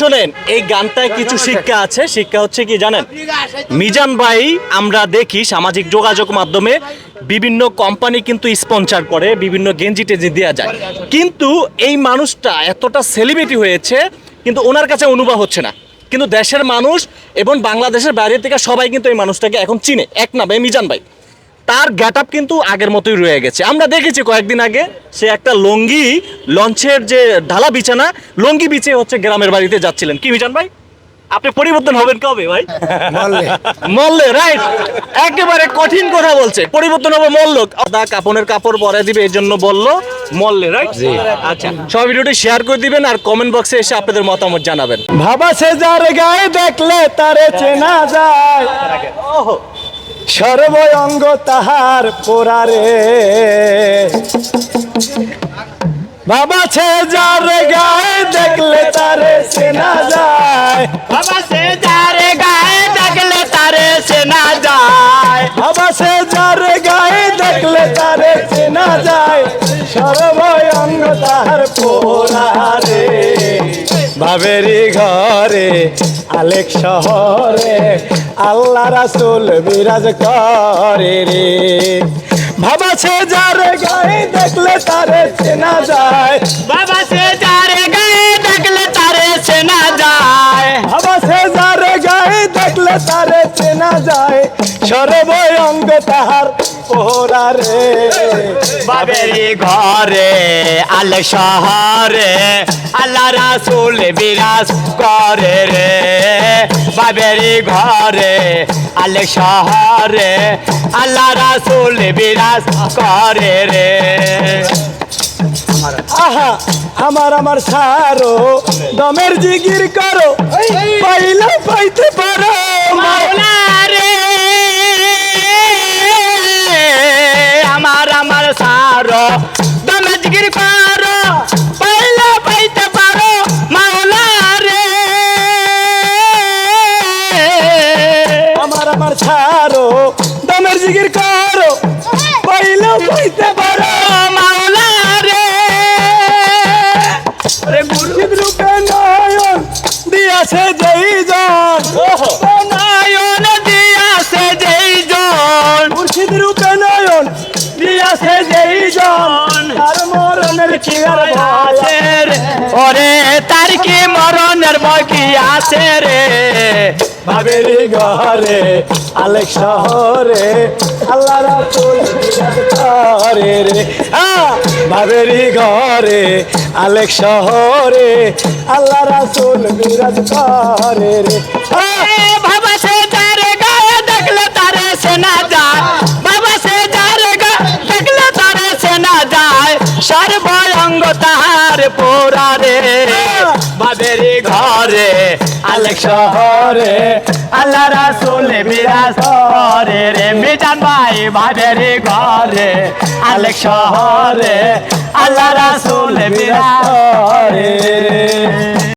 শোনেন এই গানটায় কিছু শিক্ষা আছে। শিক্ষা হচ্ছে কি জানেন? মিজান ভাই আমরা দেখি সামাজিক যোগাযোগ মাধ্যমে বিভিন্ন কোম্পানি কিন্তু স্পন্সর করে বিভিন্ন গেঞ্জি টেঞ্জি দেওয়া যায়। কিন্তু এই মানুষটা এতটা সেলিব্রিটি হয়েছে কিন্তু ওনার কাছে অনুভব হচ্ছে না। কিন্তু দেশের মানুষ এবং বাংলাদেশের বাইরে থেকে সবাই কিন্তু এই মানুষটাকে এখন চিনে। এক নামে মিজান ভাই। তার গেট আপ কিন্তু আগের মতোই রয়ে গেছে। আমরা দেখেছি কয়েকদিন আগে সে একটা লঙ্গি লঞ্চের যে ঢালা বিছানা লঙ্গি বিছে হচ্ছে গ্রামের বাড়িতে যাচ্ছিলেন। কি মিজান ভাই? আপনি পরিবর্তন হবেন কবে ভাই? মল্লে। মল্লে রাইট একেবারে কঠিন কথা বলছে। পরিবর্তন হবে মল্ল দা কাপনের কাপড় পরে দিবে এই জন্য বলল মল্লে রাইট আচ্ছা সব ভিডিওটি শেয়ার করে দিবেন আর কমেন্ট বক্সে এসে আপনাদের মতামত জানাবেন। ভাবা সে যার গায়ে দেখলে তারে চেনা যায়। সর্বই অঙ্গ তাহার পোড়ারে। বাবা সে যার গায়ে দেখলে তারে চেনা যায়। বাবা সে যারে গায়ে দেখলে তারে চেনা যায়। বাবা সে যার গায়ে দেখলে তারে চেনা যায়। সর্বই অঙ্গ তাহার পোড়ারে। বাবেরি ঘরে আলেক শহরে আল্লাহ রাসুল বিরাজ করে রে। বাবা সে যার গায়ে দেখলে তারে চেনা যায়। বাবা সে যারে গায়ে দেখলে তারে চেনা যায়। বাবা সে যার গায়ে দেখলে তারে চেনা যায়। সর্বই তাহার পোড়ারে বাবেরি ঘরে আল শহরে আল্লাহ রাসুল বিরাজ করে রে। বাবেরি ঘরে আল শহরে আল্লাহ রাসুল বিরাজ করে রে। আহা আমার আমার সারো দমের জিগির করো পাইলে পাইতে পারো দমে জিগির করো পাইলে পাইতে পারো মাওলা রে। আমার আমার সারো দমের জিগির করো পাইলে পাইতে পারো মাওলা রে। রে গুরু রূপে নয়ন দিয়াছে যেই জন। কি আর আছে রে। ওরে তার কি মরণের ভয় কি আছে রে? বাবেরি ঘরে আলেক শহরে আল্লাহ রাতুল ঘরে রে। আহ! ঘরে আলেক শহরে আল্লাহ রাসুল বিরাজ করে রে। বাবা সে গায়ে দেখলে তারে সেনা যায়। বাবা সে যারে গায়ে দেখলে তারে সেনা যায়। সর্বঙ্গ তাহার পোড়ারে বাবেরি ঘরে আলেক শহরে আল্লাহ রাসুল বিরাজ করে রে। মিজান ভাই বাবেরি ঘরে আলেক শহরে আল্লাহ রাসুল বিরাজ করে